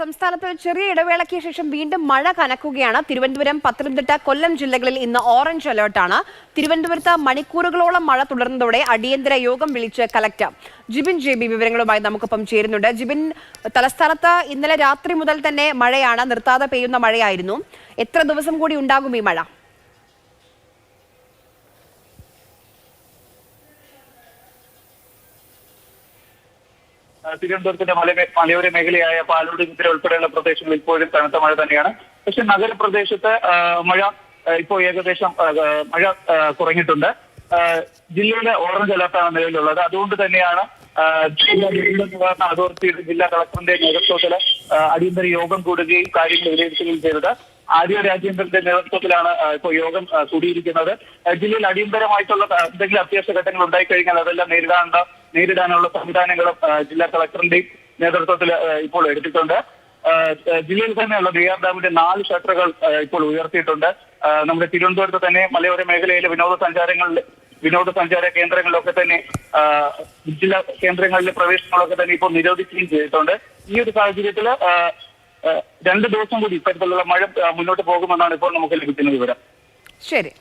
സംസ്ഥാനത്ത് ചെറിയ ഇടവേളയ്ക്ക് ശേഷം വീണ്ടും മഴ കനക്കുകയാണ്. തിരുവനന്തപുരം പത്തനംതിട്ട കൊല്ലം ജില്ലകളിൽ ഇന്ന് ഓറഞ്ച് അലേർട്ടാണ്. തിരുവനന്തപുരത്ത് മണിക്കൂറുകളോളം മഴ തുടർന്നതോടെ അടിയന്തര യോഗം വിളിച്ച് കലക്ടർ ജിബിൻ ജെ ബി വിവരങ്ങളുമായി നമുക്കൊപ്പം ചേരുന്നുണ്ട്. ജിബിൻ തലസ്ഥാനത്ത് ഇന്നലെ രാത്രി മുതൽ തന്നെ മഴയാണ് നിർത്താതെ പെയ്യുന്ന മഴയായിരുന്നു. എത്ര ദിവസം കൂടി ഉണ്ടാകും ഈ മഴ? തിരുവനന്തപുരത്തിന്റെ മല മലയോര മേഖലയായ പാലോട് ചിത്ര ഉൾപ്പെടെയുള്ള പ്രദേശങ്ങളിൽ ഇപ്പോഴും കനത്ത മഴ തന്നെയാണ്. പക്ഷെ നഗരപ്രദേശത്ത് മഴ ഇപ്പോൾ ഏകദേശം മഴ കുറഞ്ഞിട്ടുണ്ട്. ജില്ലയുടെ ഓറഞ്ച് അലർട്ടാണ് നിലവിലുള്ളത്. അതുകൊണ്ട് തന്നെയാണ് ജില്ലാ ദുരന്ത നിവാരണ അതോറിറ്റിയുടെ ജില്ലാ കളക്ടറിന്റെ നേതൃത്വത്തിൽ അടിയന്തര യോഗം കൂടുകയും കാര്യങ്ങൾ വിലയിരുത്തുകയും ചെയ്തത്. ആര്യ രാജേന്ദ്രന്റെ നേതൃത്വത്തിലാണ് ഇപ്പൊ ഇപ്പോൾ യോഗം കൂടിയിരിക്കുന്നത്. ജില്ലയിൽ അടിയന്തരമായിട്ടുള്ള എന്തെങ്കിലും അത്യാവശ്യ ഘട്ടങ്ങൾ ഉണ്ടായിക്കഴിഞ്ഞാൽ അതെല്ലാം നേരിടാനുള്ള നേരിടാനുള്ള സംവിധാനങ്ങളും ജില്ലാ കളക്ടറിന്റെയും നേതൃത്വത്തിൽ ഇപ്പോൾ എടുത്തിട്ടുണ്ട്. ജില്ലയിൽ തന്നെയുള്ള നെയ്യാർ ഡാമിന്റെ നാല് ഷട്ടറുകൾ ഇപ്പോൾ ഉയർത്തിയിട്ടുണ്ട്. നമ്മുടെ തിരുവനന്തപുരത്ത് തന്നെ മലയോര മേഖലയിലെ വിനോദസഞ്ചാരങ്ങളിൽ വിനോദസഞ്ചാര കേന്ദ്രങ്ങളിലൊക്കെ തന്നെ ജില്ലാ കേന്ദ്രങ്ങളിലെ പ്രവേശനങ്ങളൊക്കെ തന്നെ ഇപ്പോൾ നിരോധിക്കുകയും ചെയ്തിട്ടുണ്ട്. ഈ ഒരു സാഹചര്യത്തിൽ രണ്ട് ദിവസം കൂടി ഇത്തരത്തിലുള്ള മഴ മുന്നോട്ട് പോകുമെന്നാണ് ഇപ്പോൾ നമുക്ക് ലഭിക്കുന്ന വിവരം. ശരി.